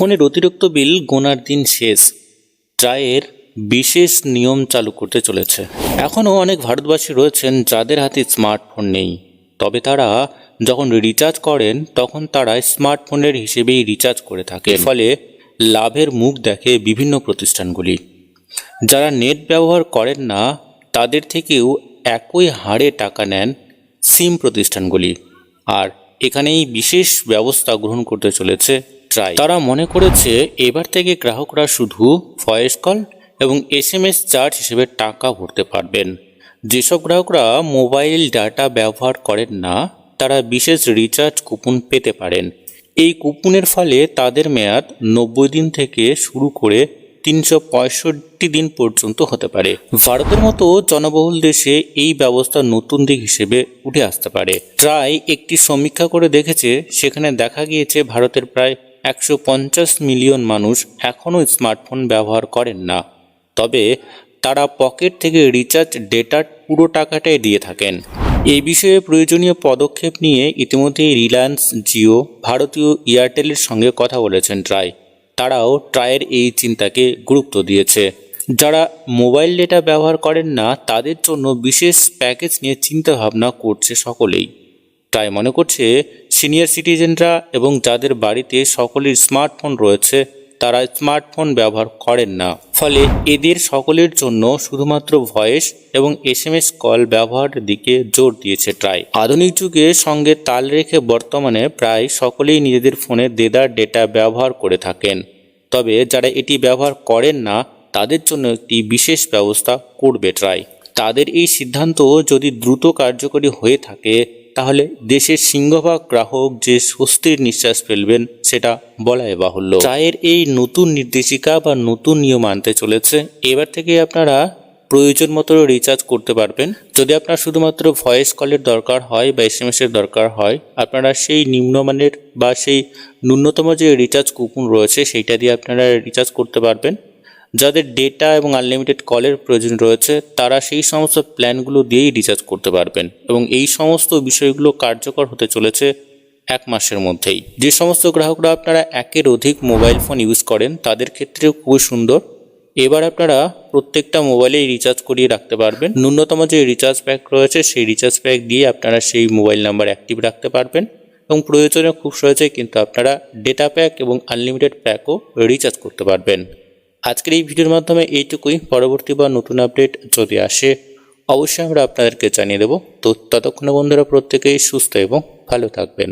ফোনের অতিরিক্ত বিল গোনার দিন শেষ। ট্রায়ের বিশেষ নিয়ম চালু করতে চলেছে। এখনও অনেক ভারতবাসী রয়েছেন যাদের হাতে স্মার্টফোন নেই। তবে তারা যখন রিচার্জ করেন, তখন তারা স্মার্টফোনের হিসেবেই রিচার্জ করে থাকে ফলে লাভের মুখ দেখে বিভিন্ন প্রতিষ্ঠানগুলি। যারা নেট ব্যবহার করেন না, তাদের থেকেও একই হারে টাকা নেন সিম প্রতিষ্ঠানগুলি। আর এখানেই বিশেষ ব্যবস্থা গ্রহণ করতে চলেছে ট্রাই তারা মনে করেছে, এবার থেকে গ্রাহকরা শুধু ভয়েস কল এবং এস এম এস চার্জ হিসেবে টাকা ভরতে পারবেন। যেসব গ্রাহকরা মোবাইল ডাটা ব্যবহার করেন না, তারা বিশেষ রিচার্জ কুপন পেতে পারেন। এই কুপনের ফলে তাদের মেয়াদ নব্বই দিন থেকে শুরু করে তিনশো পঁয়ষট্টি দিন পর্যন্ত হতে পারে। ভারতের মতো জনবহুল দেশে এই ব্যবস্থা নতুন দিক হিসেবে উঠে আসতে পারে। ট্রাই একটি সমীক্ষা করে দেখেছে, সেখানে দেখা গিয়েছে ভারতের প্রায় একশো পঞ্চাশ মিলিয়ন মানুষ এখনও স্মার্টফোন ব্যবহার করেন না। তবে তারা পকেট থেকে রিচার্জ ডেটার পুরো টাকাটাই দিয়ে থাকেন। এই বিষয়ে প্রয়োজনীয় পদক্ষেপ নিয়ে ইতিমধ্যেই রিলায়েন্স জিও, ভারতীয় এয়ারটেলের সঙ্গে কথা বলেছেন ট্রাই। তারাও ট্রায়ের এই চিন্তাকে গুরুত্ব দিয়েছে। যারা মোবাইল ডেটা ব্যবহার করেন না, তাদের জন্য বিশেষ প্যাকেজ নিয়ে চিন্তাভাবনা করছে সকলেই। তাই মনে করছে সিনিয়র সিটিজেনরা এবং যাদের বাড়িতে সকলের স্মার্টফোন রয়েছে, তারা স্মার্টফোন ব্যবহার করেন না। ফলে এদের সকলের জন্য শুধুমাত্র ভয়েস এবং এস এম এস কল ব্যবহারের দিকে জোর দিয়েছে ট্রাই। আধুনিক যুগে সঙ্গে তাল রেখে বর্তমানে প্রায় সকলেই নিজেদের ফোনে দেদার ডেটা ব্যবহার করে থাকেন। তবে যারা এটি ব্যবহার করেন না, তাদের জন্য একটি বিশেষ ব্যবস্থা করবে ট্রাই। তাদের এই সিদ্ধান্ত যদি দ্রুত কার্যকরী হয়ে থাকে তাহলে দেশের সিংহভাগ গ্রাহক যে স্বস্তির নিঃশ্বাস ফেলবেন, সেটা বলাই বাহুল্য। ট্রায়ের এই নতুন নির্দেশিকা বা নতুন নিয়ম আনতে চলেছে, এবার থেকে আপনারা প্রয়োজন মতো রিচার্জ করতে পারবেন। যদি আপনার শুধুমাত্র ভয়েস কলের দরকার হয় বা এস এর দরকার হয়, আপনারা সেই নিম্নমানের বা সেই ন্যূনতম যে রিচার্জ কুপন রয়েছে, সেইটা দিয়ে আপনারা রিচার্জ করতে পারবেন। যাদের ডেটা এবং আনলিমিটেড কলের প্রয়োজন রয়েছে, তারা সেই সমস্ত প্ল্যানগুলো দিয়েই রিচার্জ করতে পারবেন এবং এই সমস্ত বিষয়গুলো কার্যকর হতে চলেছে এক মাসের মধ্যেই। যে সমস্ত গ্রাহকরা আপনারা একের অধিক মোবাইল ফোন ইউজ করেন, তাদের ক্ষেত্রেও খুবই সুন্দর। এবার আপনারা প্রত্যেকটা মোবাইলেই রিচার্জ করিয়ে রাখতে পারবেন। ন্যূনতম যে রিচার্জ প্যাক রয়েছে, সেই রিচার্জ প্যাক দিয়ে আপনারা সেই মোবাইল নাম্বার অ্যাক্টিভ রাখতে পারবেন এবং প্রয়োজনে খুব সহজে কিন্তু আপনারা ডেটা প্যাক এবং আনলিমিটেড প্যাকও রিচার্জ করতে পারবেন। আজকের এই ভিডিওর মাধ্যমে এইটুকুই। পরবর্তী বা নতুন আপডেট যদি আসে, অবশ্যই আমরা আপনাদেরকে জানিয়ে দেবো। তো ততক্ষণে বন্ধুরা প্রত্যেকেই সুস্থ এবং ভালো থাকবেন।